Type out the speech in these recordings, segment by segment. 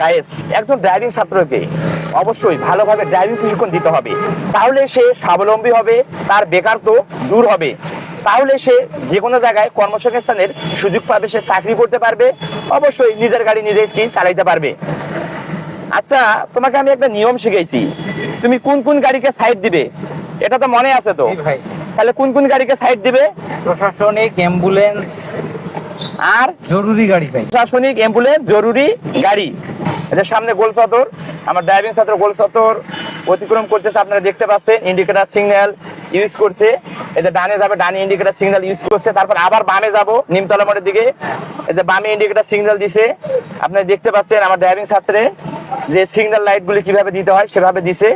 Guys একজন driving ছাত্রকে অবশ্যই ভালোভাবে ড্রাইভিং প্রশিক্ষণ দিতে হবে। তাহলে সে স্বাবলম্বী হবে তার বেকার তো দূর হবে। তাহলে সে যে কোনো জায়গায় কর্মসংস্থানের সুযোগ পাবে সে চাকরি করতে পারবে অবশ্যই নিজের গাড়ি নিজে কি চালাইতে পারবে। আচ্ছা তোমাকে আমি একটা নিয়ম শিখাইছি। তুমি কোন কোন গাড়িকে সাইড দিবে? এটা তো মনে আছে তো। ভাই। তাহলে কোন কোন গাড়িকে সাইড দিবে? প্রশাসনিক অ্যাম্বুলেন্স আর জরুরি গাড়ি প্রশাসনিক অ্যাম্বুলেন্স জরুরি গাড়ি। এদের সামনে গোল সতর আমার ড্রাইভিং ছাত্র গোল সতর অতিক্রম করতেছে, আপনারা দেখতে পাচ্ছেন ইন্ডিকেটার সিগন্যাল ইউজ করছে। এই যে ডানে যাবে, ডানে ইন্ডিকেটার সিগন্যাল ইউজ করছে, তারপর আবার বামে যাব, নিমতলা মোড়ের দিকে। এই যে বামে ইন্ডিকেটার সিগন্যাল দিছে, আপনারা দেখতে পাচ্ছেন আমার ড্রাইভিং ছাত্রে যে সিগন্যাল লাইটগুলি কীভাবে দিতে হয়, সেভাবে দিছে।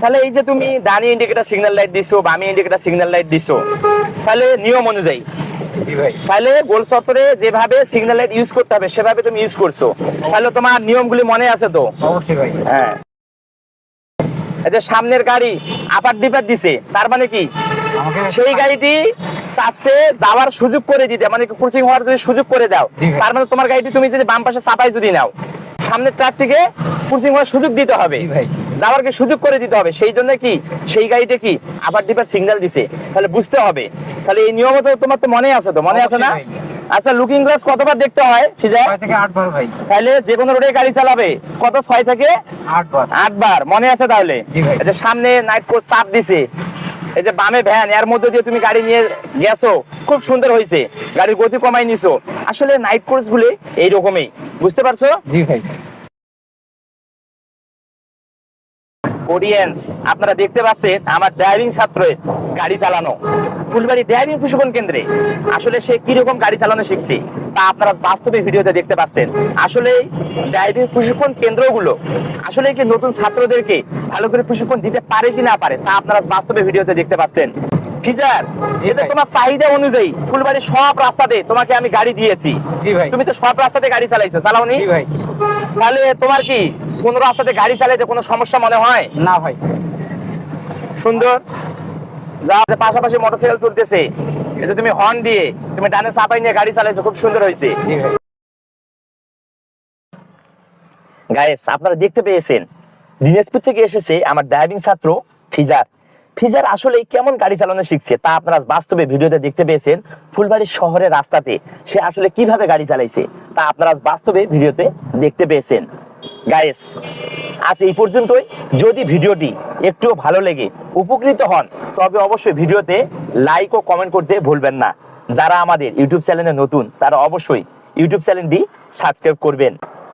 তাহলে এই যে তুমি ডানে ইন্ডিকেটার সিগন্যাল লাইট দিছো, বামে ইন্ডিকেটার সিগন্যাল লাইট দিছো, তাহলে নিয়ম অনুযায়ী তাহলে গোল যেভাবে সিগন্যাল লাইট ইউজ করতে হবে সেভাবে তুমি ইউজ করছ। তাহলে তোমার নিয়মগুলি মনে আছে তো? অবশ্যই ভাই। হ্যাঁ। যে সামনের গাড়ি আপার ডিপার দিছে তার মানে কি? সেই গাড়িটি চাচ্ছে যাওয়ার সুযোগ করে দিতে মানে ক্রসিং হওয়ার যদি সুযোগ করে দাও তার মানে তোমার গাড়িটি তুমি যদি বাম পাশে চাপাই যদি নাও সামনের ট্রাকটিকে ক্রসিং হওয়ার সুযোগ দিতে হবে। ভাই। যাওয়ার কি সুযোগ করে দিতে হবে। সেই জন্য কি? সেই গাড়িটা কি? আবার ডিপার সিগন্যাল দিছে। তাহলে বুঝতে হবে। তাহলে এই নিয়ম তো তোমার তো মনে আছে তো? মনে আছে না? আচ্ছা লুকিং গ্লাস কতবার দেখতে হয় ফিজা ছয় থেকে আট বার ভাই। তাহলে যে কোনো রোডে গাড়ি চালাবে। কত? ছয় থেকে আট বার। আট বার। মনে আছে তাহলে? এই যে সামনে নাইট কোচ চাপ দিছে। এই যে বামে ভ্যান এর মধ্যে দিয়ে তুমি গাড়ি নিয়ে গেছো। খুব সুন্দর হয়েছে। গাড়ির গতি কমাই নিছো। আসলে নাইট কোর্স গুলি এইরকমই। বুঝতে পারছ? জি ভাই। অডিয়েন্স আপনারা দেখতে পাচ্ছেন আমার ড্রাইভিং ছাত্রের গাড়ি চালানো। ফুলবাড়ি ড্রাইভিং প্রশিক্ষণ কেন্দ্রে। আসলে সে কীরকম গাড়ি চালানো শিখছে তা আপনারা বাস্তবে ভিডিওতে দেখতে পাচ্ছেন। আসলে ড্রাইভিং প্রশিক্ষণ কেন্দ্রগুলো আসলে কি নতুন ছাত্রদেরকে ভালো করে প্রশিক্ষণ দিতে পারে কি না পারে তা আপনারা বাস্তবে ভিডিওতে দেখতে পাচ্ছেন। ফিজার জি তোমার চাহিদা অনুযায়ী ফুলবাড়ির সব রাস্তাতে তোমাকে আমি গাড়ি দিয়েছি। জি ভাই। তুমি তো সব রাস্তাতে গাড়ি চালাইছো চালাওনি? জি ভাই। তাহলে তোমার কি কোন রাস্তাতে গাড়ি চালাইতে কোনো সমস্যা মনে হয়? না ভাই। সুন্দর। যা যে পাশাপাশি মোটরসাইকেল চলতেছে। এই যে তুমি হর্ন দিয়ে তুমি ডানে চাপাই নিয়ে গাড়ি চালাইছো খুব সুন্দর হয়েছে। গায়েস আপনারা দেখতে পেয়েছেন দিনাজপুর থেকে এসেছে আমার ড্রাইভিং ছাত্র ফিজার। ফিজার আসলে কেমন গাড়ি চালানো শিখছে তা আপনারা বাস্তবে ভিডিওতে দেখতে পেয়েছেন। ফুলবাড়ির শহরের রাস্তাতে সে আসলে কীভাবে গাড়ি চালাইছে তা আপনারা বাস্তবে ভিডিওতে দেখতে পেয়েছেন। গায়েস আজ এই পর্যন্তই। যদি ভিডিওটি একটুও ভালো লেগে উপকৃত হন, তবে অবশ্যই ভিডিওতে লাইক ও কমেন্ট করতে ভুলবেন না। যারা আমাদের ইউটিউব চ্যানেলে নতুন, তারা অবশ্যই ইউটিউব চ্যানেলটি সাবস্ক্রাইব করবেন।